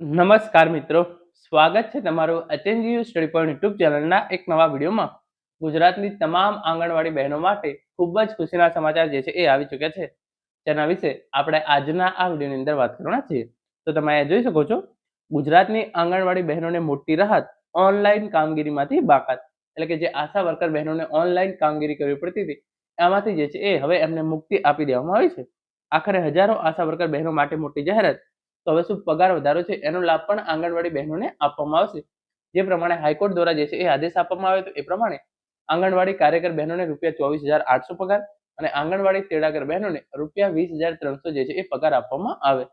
નમસ્કાર મિત્રો. સ્વાગત છે તમારું એચએનજીયુ સ્ટડી પોઈન્ટ યુટ્યુબ ચેનલના એક નવા વિડીયોમાં. ગુજરાતની તમામ આંગણવાડી બહેનો માટે ખૂબ જ ખુશીના સમાચાર જે છે એ આવી ચૂક્યા છે. તેના વિશે આપણે આજના આ વિડીયોની અંદર વાત કરવાના છીએ. તો તમે જોઈ શકો છો. ગુજરાતની આંગણવાડી બહેનોને મોટી રાહત ઓનલાઈન કામગીરીમાંથી બાકાત. એટલે કે જે આશા વર્કર બહેનોને ઓનલાઈન કામગીરી કરવી પડતી હતી, એમાંથી જે છે એ હવે એમને મુક્તિ આપી દેવામાં આવી છે. આખરે હજારો આશા વર્કર બહેનો માટે મોટી જાહેરાત તો હવે શું પગાર વધારો છે એનો લાભ પણ આંગણવાડી બહેનોને આપવામાં આવશે. જે પ્રમાણે હાઈકોર્ટ દ્વારા જે છે એ આદેશ આપવામાં આવે તો એ પ્રમાણે આંગણવાડી કાર્યકર બહેનોને રૂપિયા ચોવીસ હજાર આઠસો પગાર અને આંગણવાડી તેડાગર બહેનોને રૂપિયા વીસ હજાર ત્રણસો જે છે એ પગાર આપવામાં આવે.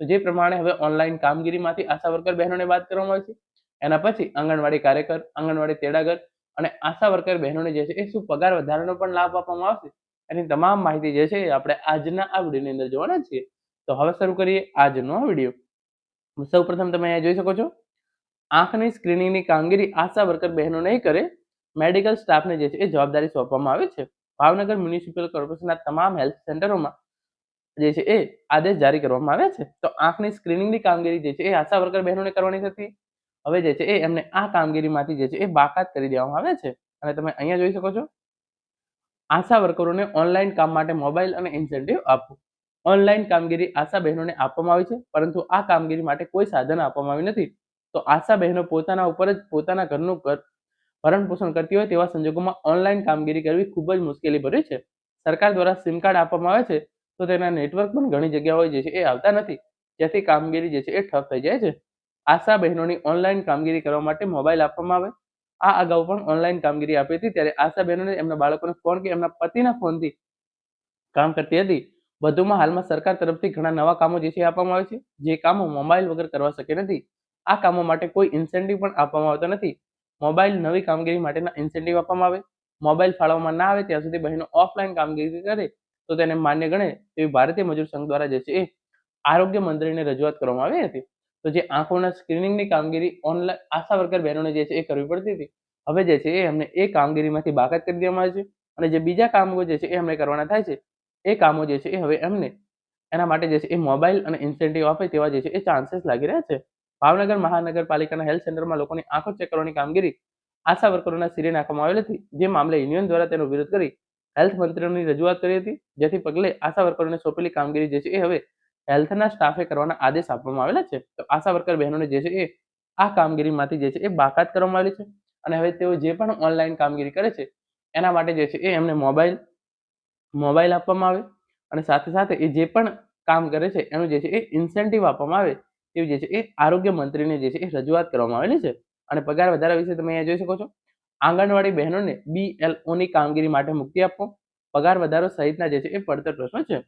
તો જે પ્રમાણે હવે ઓનલાઈન કામગીરીમાંથી આશા વર્કર બહેનોને વાત કરવામાં આવે છે. એના પછી આંગણવાડી કાર્યકર, આંગણવાડી તેડાગર અને આશા વર્કર બહેનોને જે છે એ શું પગાર વધારાનો પણ લાભ આપવામાં આવશે? એની તમામ માહિતી જે છે આપણે આજના આ વિડીયોની અંદર જોવાના છીએ. તો હવે શરૂ કરીએ આજનો આ વીડિયો. સૌ પ્રથમ તમે અહીંયા જોઈ શકો છો, આંખની સ્ક્રીનિંગની કામગીરી આશા વર્કર બહેનો નહીં કરે, મેડિકલ સ્ટાફને જે છે એ જવાબદારી સોંપવામાં આવે છે. ભાવનગર મ્યુનિસિપલ કોર્પોરેશનના તમામ હેલ્થ સેન્ટરોમાં જે છે એ આદેશ જારી કરવામાં આવ્યા છે. તો આંખની સ્ક્રીનિંગની કામગીરી જે છે એ આશા વર્કર બહેનોને કરવાની થતી. હવે જે છે એ એમને આ કામગીરીમાંથી જે છે એ બાકાત કરી દેવામાં આવે છે. અને તમે અહીંયા જોઈ શકો છો, આશા વર્કરોને ઓનલાઈન કામ માટે મોબાઈલ અને ઇન્સેન્ટિવ આપવું. ઓનલાઈન કામગીરી આશા બહેનોને આપવામાં આવી છે, પરંતુ આ કામગીરી માટે કોઈ સાધન આપવામાં આવ્યું નથી. તો આશા બહેનો પોતાના ઉપર જ પોતાના ઘરનું ઘર ભરણ પોષણ કરતી હોય તેવા સંજોગોમાં ઓનલાઈન કામગીરી કરવી ખૂબ જ મુશ્કેલી ભરી છે. સરકાર દ્વારા સિમ કાર્ડ આપવામાં આવે છે, તો તેના નેટવર્ક પણ ઘણી જગ્યાઓ જે છે એ આવતા નથી. જેથી કામગીરી જે છે એ ઠપ થઈ જાય છે. આશા બહેનોની ઓનલાઈન કામગીરી કરવા માટે મોબાઈલ આપવામાં આવે. આ અગાઉ પણ ઓનલાઈન કામગીરી આપી હતી, ત્યારે આશા બહેનોને એમના બાળકોને ફોન કે એમના પતિના ફોનથી કામ કરતી હતી. વધુમાં હાલમાં સરકાર તરફથી ઘણા નવા કામો જે છે આપવામાં આવે છે. જે કામો મોબાઈલ વગર કરવા શકે નથી. આ કામો માટે કોઈ ઇન્સેન્ટિવ પણ આપવામાં આવતો નથી. મોબાઈલ નવી કામગીરી માટેના ઇન્સેન્ટિવ આપવામાં આવે. મોબાઈલ ફાળવવામાં ના આવે ત્યાં સુધી બહેનો ઓફલાઈન કામગીરી કરે તો તેને માન્ય ગણે તેવી ભારતીય મજૂર સંઘ દ્વારા જે છે એ આરોગ્ય મંત્રીને રજૂઆત કરવામાં આવી હતી. તો જે આંખોના સ્ક્રીનિંગની કામગીરી ઓનલાઈન આશા વર્કર બહેનોને જે છે એ કરવી પડતી હતી. હવે જે છે એ એમને એ કામગીરીમાંથી બાકાત કરી દેવામાં આવે છે અને જે બીજા કામો જે છે એ એમને કરવાના થાય છે. એ કામો જે છે એ હવે એમને, એના માટે જે છે એ મોબાઈલ અને ઇન્સેન્ટિવ આપે તેવા જે છે એ ચાન્સીસ લાગી રહ્યા છે. ભાવનગર મહાનગરપાલિકાના હેલ્થ સેન્ટરમાં લોકોની આંખો ચેક કરવાની કામગીરી આશા વર્કરોના સિરે નાખવામાં આવેલ હતી, જે મામલે યુનિયન દ્વારા તેનો વિરોધ કરી હેલ્થ મંત્રીઓની રજૂઆત કરી હતી, જેથી પગલે આશા વર્કરોને સોંપેલી કામગીરી જે છે એ હવે હેલ્થના સ્ટાફે કરવાના આદેશ આપવામાં આવેલા છે. તો આશા વર્કર બહેનોને જે છે એ આ કામગીરીમાંથી જે છે એ બાકાત કરવામાં આવેલી છે અને હવે તેઓ જે પણ ઓનલાઈન કામગીરી કરે છે, એના માટે જે છે એ એમને મોબાઈલ મોબાઈલ આપવામાં આવે અને સાથે સાથે એ જે પણ કામ કરે છે, એનું જે છે એ ઇન્સેન્ટિવ આપવામાં આવે તેવી જે છે એ આરોગ્ય મંત્રીને જે છે એ રજૂઆત કરવામાં આવેલી છે. અને પગાર વધારા વિશે તમે અહીંયા જોઈ શકો છો. આંગણવાડી બહેનોને બીએલઓની કામગીરી માટે મુક્તિ આપો. પગાર વધારો સહિતના જે છે એ પડતર પ્રશ્નો છે.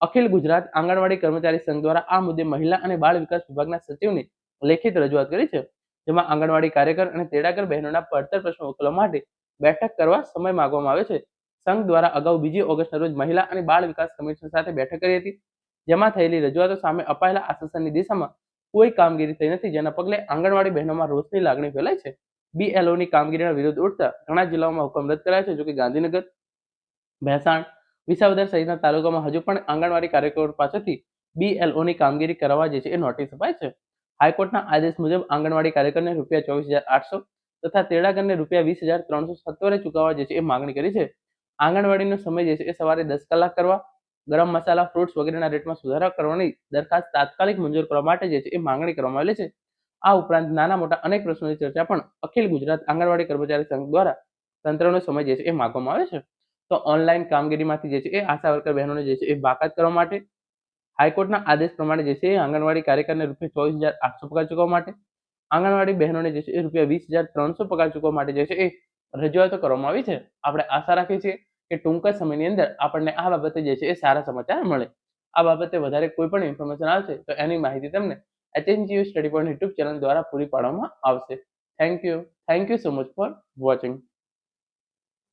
અખિલ ગુજરાત આંગણવાડી કર્મચારી સંઘ દ્વારા આ મુદ્દે મહિલા અને બાળ વિકાસ વિભાગના સચિવને લેખિત રજૂઆત કરી છે, જેમાં આંગણવાડી કાર્યકર અને તેડાગર બહેનોના પડતર પ્રશ્નો ઉકેલવા માટે બેઠક કરવા સમય માંગવામાં આવે છે. સંઘ દ્વારા અગાઉ બીજી ઓગસ્ટના રોજ મહિલા અને બાળ વિકાસ કમિશન સાથે બેઠક કરી હતી, જેમાં થયેલી રજૂઆતો સામે અપાયેલા આશ્વાસનની દિશામાં કોઈ કામગીરી થઈ નથી, જેના પગલે આંગણવાડી બહેનોમાં રોષની લાગણી ફેલાય છે. બીએલઓની કામગીરીના વિરોધ ઉઠતા ઘણા જિલ્લાઓમાં હુકમ રદ કરાયો છે જોકે ગાંધીનગર મહેસાણ વિસાવદર સહિતના તાલુકામાં હજુ પણ આંગણવાડી કાર્યકરો પાસેથી બીએલઓની કામગીરી કરવા જે છે એ નોટિસ અપાય છે. હાઈકોર્ટના આદેશ મુજબ આંગણવાડી કાર્યકરને રૂપિયા ચોવીસ હજાર આઠસો તથા તેડાગરને રૂપિયા વીસ હજાર ત્રણસો સત્તરે ચૂકવવા જે છે એ માંગણી કરી છે. આંગણવાડીનો સમય જે છે એ સવારે દસ કલાક કરવા, ગરમ મસાલા ફ્રૂટ્સ વગેરેના રેટમાં સુધારા કરવાની દરખાસ્ત તાત્કાલિક મંજૂર કરવા માટે જે છે એ માંગણી કરવામાં આવેલી છે. આ ઉપરાંત નાના મોટા અનેક પ્રશ્નોની ચર્ચા પણ અખિલ ગુજરાત આંગણવાડી કર્મચારી સંઘ દ્વારા તંત્રનો સમય જે છે એ માગવામાં આવે છે. તો ઓનલાઈન કામગીરીમાંથી જે છે એ આશા વર્કર બહેનોને જે છે એ બાકાત કરવા માટે, હાઈકોર્ટના આદેશ પ્રમાણે જે છે એ આંગણવાડી કાર્યકરને રૂપિયા ચોવીસ હજાર આઠસો પગાર ચૂકવવા માટે, આંગણવાડી બહેનોને જે છે એ રૂપિયા વીસ હજાર ત્રણસો પગાર ચૂકવવા માટે જે છે એ રજૂઆતો કરવામાં આવી છે. આપણે આશા રાખીએ છીએ કે ટૂંક સમયની અંદર આપણને આ બાબતે જે છે એ સારા સમાચાર મળે. આ બાબતે વધારે કોઈ પણ ઇન્ફોર્મેશન આવશે તો એની માહિતી તમને HNGU study point YouTube channel દ્વારા પૂરી પાડવામાં આવશે. Thank you thank you so much for watching